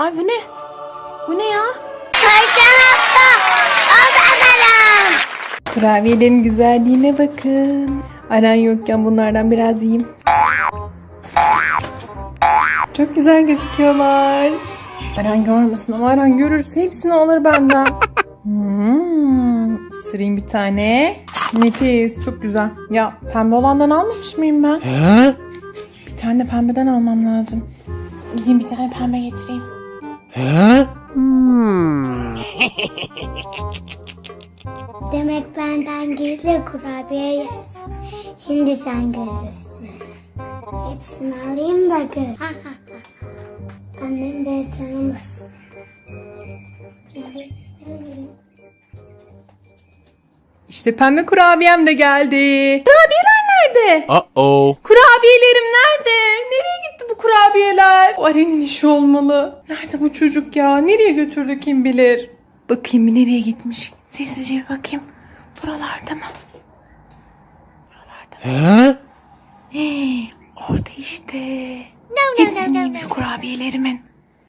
Ay bu ne? Bu ne ya? Kurabiyelerin güzelliğine bakın. Aran yokken bunlardan biraz yiyeyim. Çok güzel gözüküyorlar. Aran görmesin ama Aran görürse hepsini alır benden. Hmm, ısırayım bir tane. Nefis, çok güzel. Ya pembe olandan almamış mıyım ben? Hı? Bir tane pembeden almam lazım. Gideyim bir tane pembe getireyim. Hı? Hmm. Demek benden gizli kurabiye yersin. Şimdi sen görürsün. Hepsini alayım da gör. Annem beni tanımasın. İşte pembe kurabiyem de geldi. Kurabiyeler nerede? Uh-oh. Kurabiyelerim nerede? Nereye gitti bu O Aren'in işi olmalı. Nerede bu çocuk ya? Nereye götürdü kim bilir? Bakayım bir nereye gitmiş. Sessizce bir bakayım. Buralarda mı? Buralarda mı? Hı? Hey, orada işte. Hepsini yemiş kurabiyelerimin.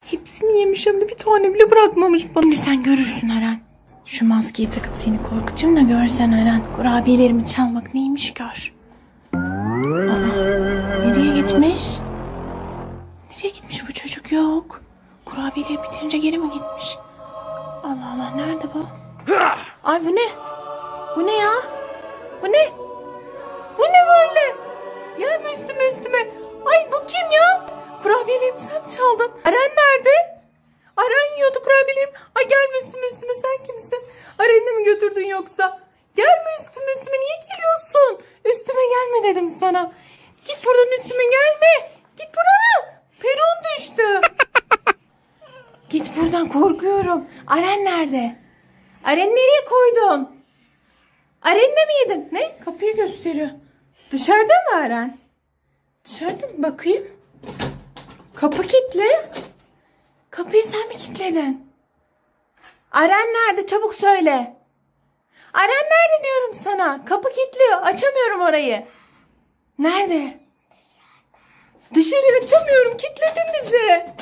Hepsini yemiş hem de bir tane bile bırakmamış bana. Şimdi sen görürsün Eren. Şu maskeyi takıp seni korkutayım da görsen Eren. Kurabiyelerimi çalmak neymiş gör. Aa, nereye gitmiş? Yok. Kurabiyeleri bitirince geri mi gitmiş? Allah Allah nerede bu? Ay bu ne? Bu ne ya? Bu ne? Bu ne böyle? Gelme üstüme üstüme. Ay bu kim ya? Kurabiyelerimi sen çaldın? Aren nerede? Aren yiyordu kurabiyelerimi. Ay gelme üstüme üstüme sen kimsin? Aren'i mi götürdün yoksa? Gelme üstüme üstüme niye geliyorsun? Üstüme gelme dedim sana. Git buradan üstüme gelme. Git buradan. Peron düştü. Buradan korkuyorum. Aren nerede? Aren nereye koydun? Aren'de mi yedin? Ne? Kapıyı gösteriyor. Dışarıda mı Aren? Dışarıda mı? Bakayım. Kapı kilitli. Kapıyı sen mi kilitledin? Aren nerede? Çabuk söyle. Aren nerede diyorum sana? Kapı kilitli. Açamıyorum orayı. Nerede? Dışarı açamıyorum. Kilitledin bizi.